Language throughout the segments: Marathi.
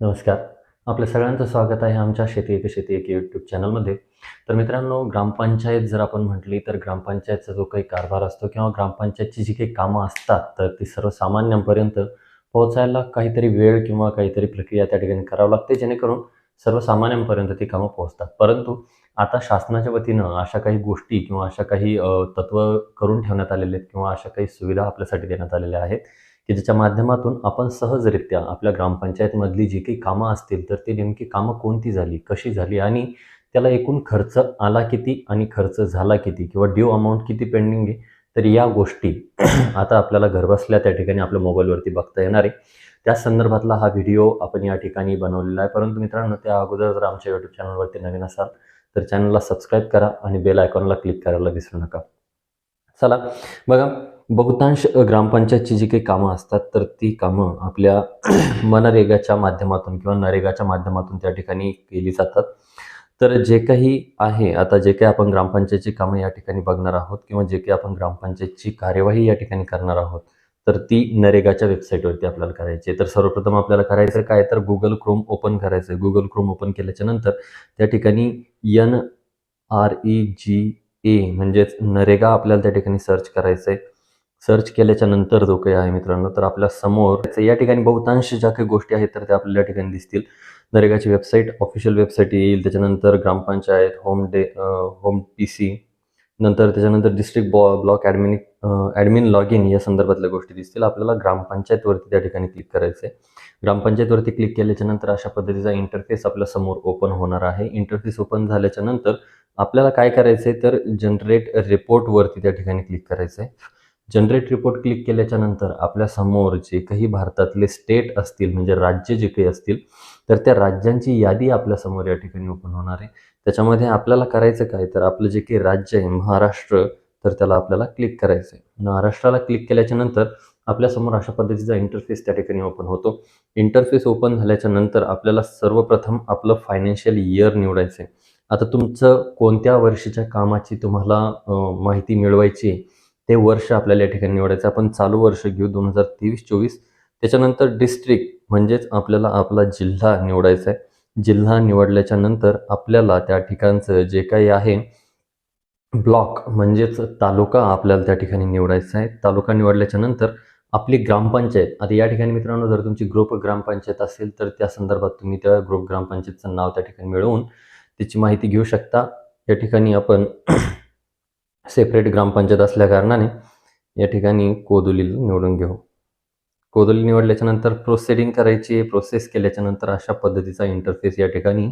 नमस्कार. आपल्या सगळ्यांचं स्वागत आहे आमच्या शेती एक शेती एक यूट्यूब चॅनलमध्ये तर मित्रांनो ग्रामपंचायत जर आपण म्हटली तर ग्रामपंचायतचा जो काही कारभार असतो किंवा ग्रामपंचायतची जी काही कामं असतात तर ती सर्वसामान्यांपर्यंत पोहोचायला काहीतरी वेळ किंवा काहीतरी प्रक्रिया त्या ठिकाणी करावं लागते जेणेकरून सर्वसामान्यांपर्यंत ती कामं पोहोचतात. परंतु आता शासनाच्या वतीनं अशा काही गोष्टी किंवा अशा काही तत्त्व तत्व करून ठेवण्यात आलेले आहेत किंवा अशा काही सुविधा आपल्यासाठी देण्यात आलेल्या आहेत की ज्याच्या माध्यमातून आपण सहजरित्या आपल्या ग्रामपंचायतमधली जी काही कामं असतील तर ती नेमकी कामं कोणती झाली कशी झाली आणि त्याला एकूण खर्च आला किती आणि खर्च झाला किती किंवा ड्यू अमाऊंट किती पेंडिंग आहे तर या गोष्टी आता आपल्याला घरबसल्या त्या ठिकाणी आपल्या मोबाईलवरती बघता येणार आहे. त्या संदर्भातला हा व्हिडिओ आपण या ठिकाणी बनवलेला आहे. परंतु मित्रांनो त्या अगोदर जर आमच्या यूट्यूब चॅनलवरती नवीन असाल तर चॅनलला सबस्क्राईब करा आणि बेल आयकॉनला क्लिक करायला विसरू नका. चला बघा बहुतांश ग्रामपंचायतची जी काही कामं असतात तर ती कामं आपल्या मनरेगाच्या माध्यमातून किंवा नरेगाच्या माध्यमातून त्या ठिकाणी केली जातात. तर जे काही आहे आता जे काही आपण ग्रामपंचायतची कामं या ठिकाणी बघणार आहोत किंवा जे काही आपण ग्रामपंचायतची कार्यवाही या ठिकाणी करणार आहोत तर ती नरेगाच्या वेबसाईटवरती आपल्याला करायची आहे. तर सर्वप्रथम आपल्याला करायचं काय? तर गुगल क्रोम ओपन करायचं आहे. गुगल क्रोम ओपन केल्याच्यानंतर त्या ठिकाणी N R E G A म्हणजेच नरेगा आपल्याला त्या ठिकाणी सर्च करायचं आहे. सर्च केल्याच्यानंतर जो काही आहे मित्रांनो तर आपल्यासमोर या ठिकाणी बहुतांश ज्या काही गोष्टी आहेत तर त्या आपल्याला ठिकाणी दिसतील. नरेगाची वेबसाईट ऑफिशियल वेबसाईट येईल त्याच्यानंतर ग्रामपंचायत home day home P C नंतर त्याच्यानंतर डिस्ट्रिक्ट बॉ block admin admin log in या संदर्भातल्या गोष्टी दिसतील. आपल्याला ग्रामपंचायतवरती त्या ठिकाणी क्लिक करायचं आहे ग्रामपंचायतवरती क्लिक केल्याच्यानंतर अशा पद्धतीचा इंटरफेस आपल्यासमोर ओपन होणार आहे. इंटरफेस ओपन झाल्याच्यानंतर आपल्याला काय करायचं आहे तर जनरेट रिपोर्टवरती त्या ठिकाणी क्लिक करायचं आहे जनरेट रिपोर्ट क्लिक केल्याच्यानंतर आपल्यासमोर जे काही भारतातले स्टेट असतील म्हणजे राज्य जे काही असतील तर त्या राज्यांची यादी आपल्यासमोर या ठिकाणी ओपन होणार आहे. त्याच्यामध्ये आपल्याला करायचं काय? तर आपलं जे काही राज्य आहे महाराष्ट्र तर त्याला आपल्याला क्लिक करायचं आहे महाराष्ट्राला क्लिक केल्याच्यानंतर आपल्यासमोर अशा पद्धतीचा इंटरफेस त्या ठिकाणी ओपन होतो. इंटरफेस ओपन झाल्याच्यानंतर आपल्याला सर्वप्रथम आपलं फायनान्शियल इयर निवडायचं आहे आता तुमचं कोणत्या वर्षीच्या कामाची तुम्हाला माहिती मिळवायची आहे? ते वर्ष आपल्याला या ठिकाणी निवडायचं. आहे. आपण चालू वर्ष घेऊ दोन हजार तेवीस चोवीस. त्याच्यानंतर डिस्ट्रिक्ट म्हणजेच आपल्याला आपला जिल्हा निवडायचा आहे. जिल्हा निवडल्याच्या नंतर आपल्याला त्या ठिकाणचं जे काही आहे ब्लॉक म्हणजेच तालुका आपल्याला त्या ठिकाणी निवडायचा आहे. तालुका निवडल्याच्या नंतर आपली ग्रामपंचायत. आता या ठिकाणी मित्रांनो जर तुमची ग्रुप ग्रामपंचायत असेल तर त्या संदर्भात तुम्ही त्या ग्रुप ग्रामपंचायतचं नाव त्या ठिकाणी मिळवून त्याची माहिती घेऊ शकता. या ठिकाणी आपण सेपरेट ग्रामपंचायत असल्याकारणाने या ठिकाणी कोदुलील निवडून घेऊ. कोदुली निवडल्याच्या नंतर प्रोसेडिंग करायची प्रोसेस केल्याच्यानंतर अशा पद्धतीचा इंटरफेस या ठिकाणी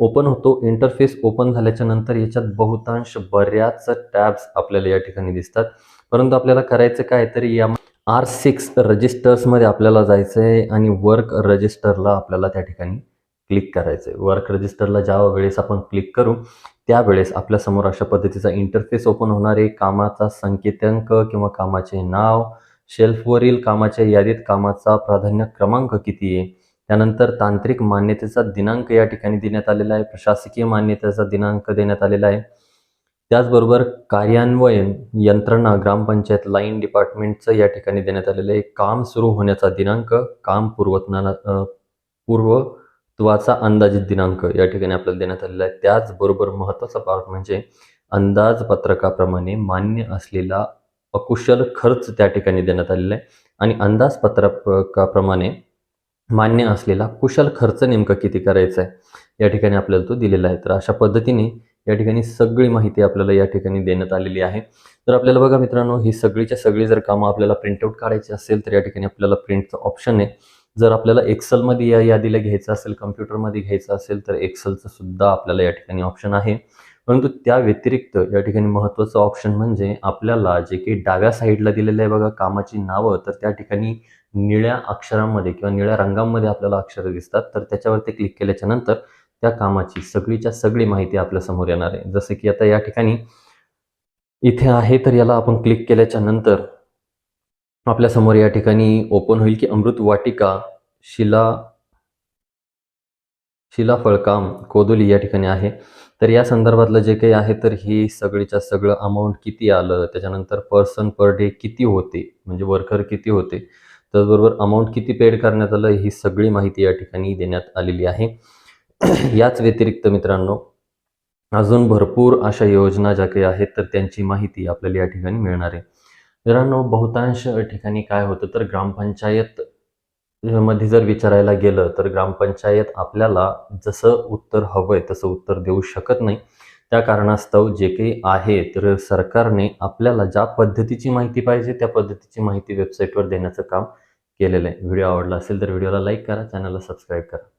ओपन होतो. इंटरफेस ओपन झाल्याच्यानंतर याच्यात बहुतांश बऱ्याच टॅब्स आपल्याला या ठिकाणी दिसतात. परंतु आपल्याला करायचं काय तर या आर सिक्स रजिस्टर्समध्ये आपल्याला जायचं आहे आणि वर्क रजिस्टरला आपल्याला त्या ठिकाणी क्लिक करायचं आहे वर्क रजिस्टरला ज्या वेळेस आपण क्लिक करू त्यावेळेस आपल्यासमोर अशा पद्धतीचा इंटरफेस ओपन होणार आहे. कामाचा संकेतांक किंवा कामाचे नाव शेल्फवरील कामाच्या यादीत कामाचा प्राधान्य क्रमांक किती आहे? त्यानंतर तांत्रिक मान्यतेचा दिनांक या ठिकाणी देण्यात आलेला आहे. प्रशासकीय मान्यतेचा दिनांक देण्यात आलेला आहे. त्याचबरोबर कार्यान्वयन यंत्रणा ग्रामपंचायत लाईन डिपार्टमेंटचं या ठिकाणी देण्यात आलेलं आहे. काम सुरू होण्याचा दिनांक काम पूर्वतना पूर्व पूर्वत्वाचा अंदाजित दिनांक या ठिकाणी आपल्याला देण्यात आलेला आहे. त्याचबरोबर महत्त्वाचा पार्ट म्हणजे अंदाजपत्रकाप्रमाणे मान्य असलेला अकुशल खर्च त्या ठिकाणी देण्यात आलेला आहे. आणि अंदाजपत्रकाप्रमाणे मान्य असलेला कुशल खर्च नेमकं किती करायचा आहे या ठिकाणी आपल्याला तो दिलेला आहे. तर अशा पद्धतीने या ठिकाणी सगळी माहिती आपल्याला या ठिकाणी देण्यात आलेली आहे. तर आपल्याला बघा मित्रांनो ही सगळीच्या सगळी जर कामं आपल्याला प्रिंटआउट काढायची असेल तर या ठिकाणी आपल्याला प्रिंटचं ऑप्शन आहे. जर आपल्याला एक्सेलमध्ये या यादीला घ्यायचं असेल कम्प्युटरमध्ये घ्यायचं असेल तर एक्सेलचं सुद्धा आपल्याला या ठिकाणी ऑप्शन आहे. परंतु त्या व्यतिरिक्त या ठिकाणी महत्त्वाचं ऑप्शन म्हणजे आपल्याला जे काही डाव्या साईडला दिलेलं आहे बघा कामाची नावं तर त्या ठिकाणी निळ्या अक्षरांमध्ये किंवा निळ्या रंगामध्ये आपल्याला अक्षरं दिसतात. तर त्याच्यावरती क्लिक केल्याच्यानंतर त्या कामाची सगळीच्या सगळी माहिती आपल्यासमोर येणार आहे. जसं की आता या ठिकाणी इथे आहे तर याला आपण क्लिक केल्याच्यानंतर आपल्यासमोर या ठिकाणी ओपन होईल की अमृत वाटिका शिला शिलाफळकाम कोदोली या ठिकाणी आहे. तर या संदर्भातलं जे काही आहे तर ही सगळीच्या सगळं अमाऊंट किती आलं? त्याच्यानंतर पर्सन पर डे किती होते? म्हणजे वर्कर किती होते? त्याचबरोबर अमाऊंट किती पेड करण्यात आलं? ही सगळी माहिती या ठिकाणी देण्यात आलेली आहे. याच व्यतिरिक्त मित्रांनो अजून भरपूर अशा योजना ज्या काही आहेत तर त्यांची माहिती आपल्याला या ठिकाणी मिळणार आहे. मित्रांनो बहुतांश ठिकाणी काय होतं तर ग्रामपंचायत मध्ये जर विचारायला गेलं तर ग्रामपंचायत आपल्याला जसं उत्तर हवंय तसं उत्तर देऊ शकत नाही. त्या कारणास्तव जे काही आहे तर सरकारने आपल्याला ज्या पद्धतीची माहिती पाहिजे त्या पद्धतीची माहिती वेबसाईटवर देण्याचं काम केलेलं आहे. व्हिडिओ आवडला असेल तर व्हिडिओला लाईक करा चॅनलला सबस्क्राईब करा.